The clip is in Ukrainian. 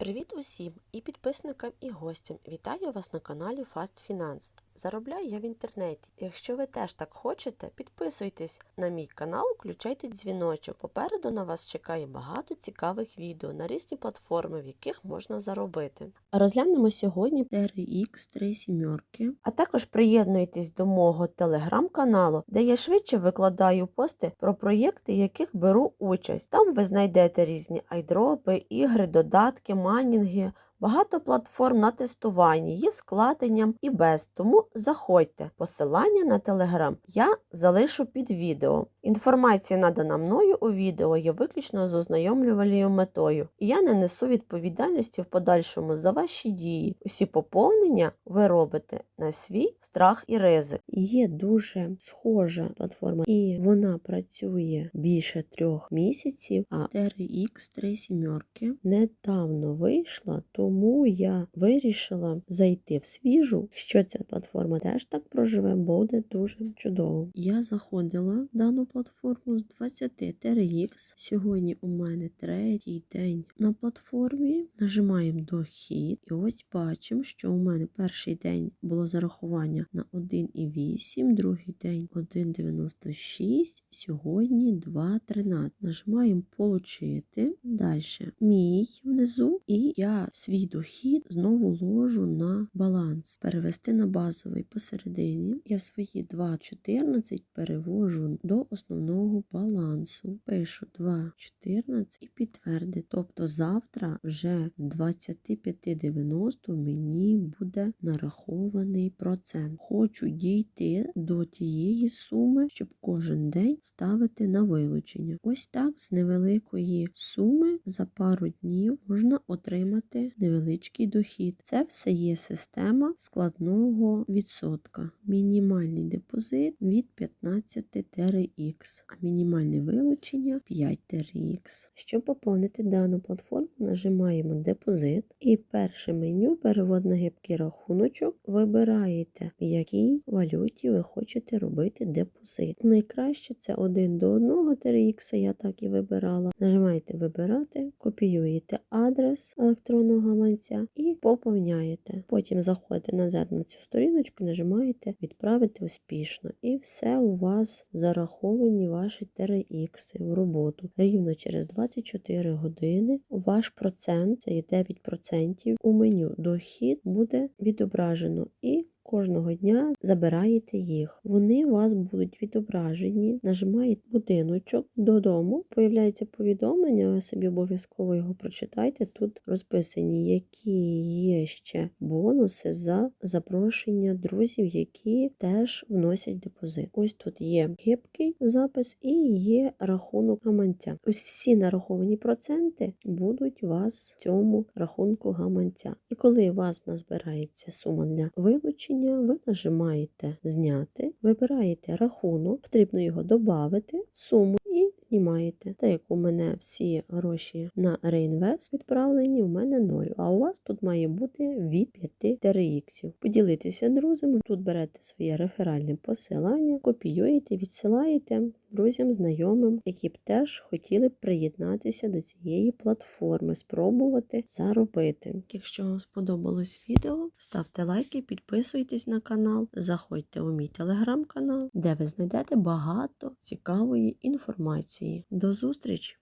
Привіт усім і підписникам, і гостям. Вітаю вас на каналі Fast Finance. Заробляю я в інтернеті. Якщо ви теж так хочете, підписуйтесь на мій канал, включайте дзвіночок. Попереду на вас чекає багато цікавих відео на різні платформи, в яких можна заробити. Розглянемо сьогодні RX 3 сімерки, а також приєднуйтесь до мого телеграм-каналу, де я швидше викладаю пости про проєкти, яких беру участь. Там ви знайдете різні айдропи, ігри, додатки, майнінги. Багато платформ на тестуванні є складенням і без, тому заходьте. Посилання на телеграм я залишу під відео. Інформація, надана мною у відео, є виключно з ознайомлювальною метою, і я не несу відповідальності в подальшому за ваші дії. Усі поповнення ви робите на свій страх і ризик. Є дуже схожа платформа, і вона працює більше трьох місяців. А TRX 3 сімерки недавно вийшла, тому я вирішила зайти в свіжу. Якщо ця платформа теж так проживе, буде дуже чудово. Я заходила в дану платформу з 20 TRX. Сьогодні у мене третій день на платформі. Нажимаємо дохід, і ось бачимо, що у мене перший день було зарахування на 1,8, другий день 1,96, сьогодні 2,13. Нажимаємо Получити. Далі мій внизу, і я свій дохід знову ложу на баланс. Перевести на базовий посередині. Я свої 2,14 перевожу до основного балансу. Пишу 2,14 і підтвердити. Тобто завтра вже з 25,90 мені буде нарахований процент. Хочу дійти до тієї суми, щоб кожен день ставити на вилучення. Ось так з невеликої суми за пару днів можна отримати невеличкий дохід. Це все є система складного відсотка. Мінімальний депозит від 15 TRX, а мінімальне вилучення 5 TRX. Щоб поповнити дану платформу, нажимаємо депозит і перше меню перевод на гибкий рахуночок. Вибираєте, в якій валюті ви хочете робити депозит. Найкраще це 1 до 1 TRX, я так і вибирала. Нажимаєте вибирати, копіюєте адрес електронного гаманця і поповняєте. Потім заходите назад на цю сторіночку, нажимаєте відправити успішно. І все у вас зараховані ваші TRX в роботу. Рівно через 24 години ваш процент, це є 9% у меню дохід буде відображено і Кожного дня забираєте їх. Вони у вас будуть відображені, нажимаєте будиночок додому. Появляється повідомлення, ви собі обов'язково його прочитайте. Тут розписані, які є ще бонуси за запрошення друзів, які теж вносять депозит. Ось тут є гибкий запис і є рахунок гаманця. Ось всі нараховані проценти будуть у вас в цьому рахунку гаманця. І коли у вас назбирається сума для вилучення, ви нажимаєте Зняти, вибираєте рахунок, потрібно його додати, суму і знімаєте. Так як у мене всі гроші на реінвест відправлені, у мене 0. А у вас тут має бути від 5 TRX. Поділитися друзями. Тут берете своє реферальне посилання, копіюєте, відсилаєте друзям, знайомим, які б теж хотіли б приєднатися до цієї платформи, спробувати заробити. Якщо вам сподобалось відео, ставте лайки, підписуйтесь на канал, заходьте у мій телеграм-канал, де ви знайдете багато цікавої інформації. До зустрічі!